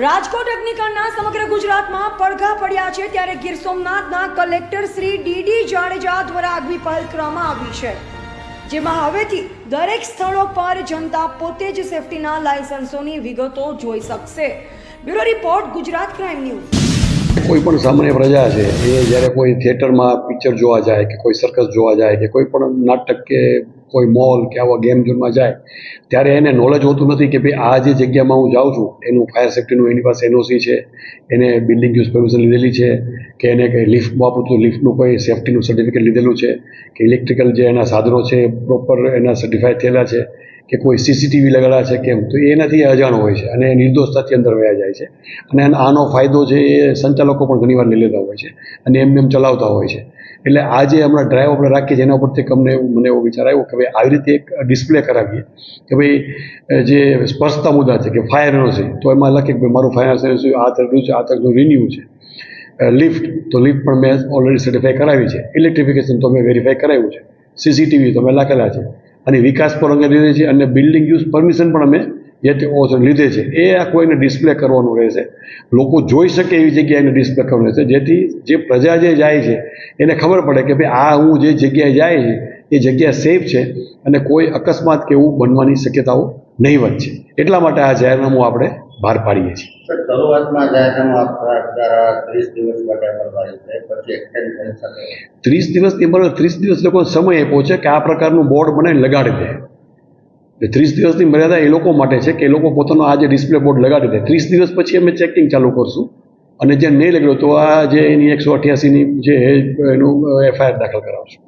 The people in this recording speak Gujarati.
રાજકોટ અગ્નિકાંડના સમગ્ર ગુજરાતમાં પડઘા પડ્યા છે ત્યારે Gir સોમનાથના collector Shri D D Jadeja દ્વારા આગવી પહેલ કરવામાં આવી છે. જેમાં હવેથી દરેક સ્થળો પર જનતા પોતે જ સેફટીના લાયસન્સોની વિગતો જોઈ શકશે. Bureau report Gujarat crime news. કોઈ પણ સામાન્ય પ્રજા છે, એ જ્યારે કોઈ થિયેટરમાં પિક્ચર જોવા જાય કે કોઈ સર્કસ જોવા જાય કે કોઈ પણ નાટક કે કોઈ મોલ કે આવા ગેમ ઝોનમાં જાય, ત્યારે એને નોલેજ હોતું નથી કે ભાઈ આ જે જગ્યામાં હું જાઉં છું, એનું ફાયર સેફ્ટીનું એની પાસે એનઓસી છે, એને બિલ્ડિંગ યુઝ પરમિશન લીધેલી છે કે એને કંઈ લિફ્ટ વાપરું તો લિફ્ટનું કોઈ સેફ્ટીનું સર્ટિફિકેટ લીધેલું છે, કે ઇલેક્ટ્રિકલ જે એના સાધનો છે પ્રોપર એના સર્ટિફાઈ થયેલા છે, કે કોઈ સીસીટીવી લગાડ્યા છે, કેમ? તો એનાથી અજાણ હોય છે અને નિર્દોષતાથી અંદર વયા જાય છે. અને આનો- ફાયદો છે એ સંચાલકો પણ ઘણીવાર લઈ લેતા હોય છે અને એમને એમ ચલાવતા હોય છે. એટલે આ જે હમણાં ડ્રાઈવ આપણે રાખીએ છીએ, એના ઉપરથી અમને મને એવો વિચાર આવ્યો કે ભાઈ આવી રીતે એક ડિસ્પ્લે કરાવીએ, કે ભાઈ જે સ્પર્શતા મુદ્દા છે, કે ફાયર છે, તો એમાં લખે કે ભાઈ મારું ફાયર છે આ તરફનું છે, આ તરફનું રિન્યુ છે. લિફ્ટ તો લિફ્ટ પણ મેં ઓલરેડી સર્ટિફાઈ કરાવી છે. ઇલેક્ટ્રિફિકેશન તો મેં વેરીફાઈ કરાવ્યું છે. સીસીટીવી તો મેં લખેલા છે. અને વિકાસ પણ અંગે લીધે છે અને બિલ્ડિંગ યુઝ પરમિશન પણ અમે જે તે લીધે છે. એ આ કોઈને ડિસ્પ્લે કરવાનું રહેશે. લોકો જોઈ શકે એવી જગ્યાએ ડિસ્પ્લે કરવાનું રહેશે. જેથી જે પ્રજા જે જાય છે, એને ખબર પડે કે ભાઈ આ હું જે જગ્યાએ જાય છે, એ જગ્યા સેફ છે અને કોઈ અકસ્માત કે એવું બનવાની શક્યતાઓ નહીવત છે. એટલા માટે આ જાહેરનામું આપણે બહાર પાડીએ છીએ. શરૂઆતમાં ત્રીસ દિવસ માટે ત્રીસ દિવસની બરાબર ત્રીસ દિવસ લોકોને સમય આપ્યો છે કે આ પ્રકારનું બોર્ડ બનાવીને લગાડી દે. એટલે ત્રીસ દિવસની મર્યાદા એ લોકો માટે છે કે એ લોકો પોતાનો આ જે ડિસ્પ્લે બોર્ડ લગાડી દે. ત્રીસ દિવસ પછી અમે ચેકિંગ ચાલુ કરશું. અને જે નહીં લગાડ્યું તો આ જે એની એકસો અઠ્યાસીની જે એનું એફઆઈઆર દાખલ કરાવશું.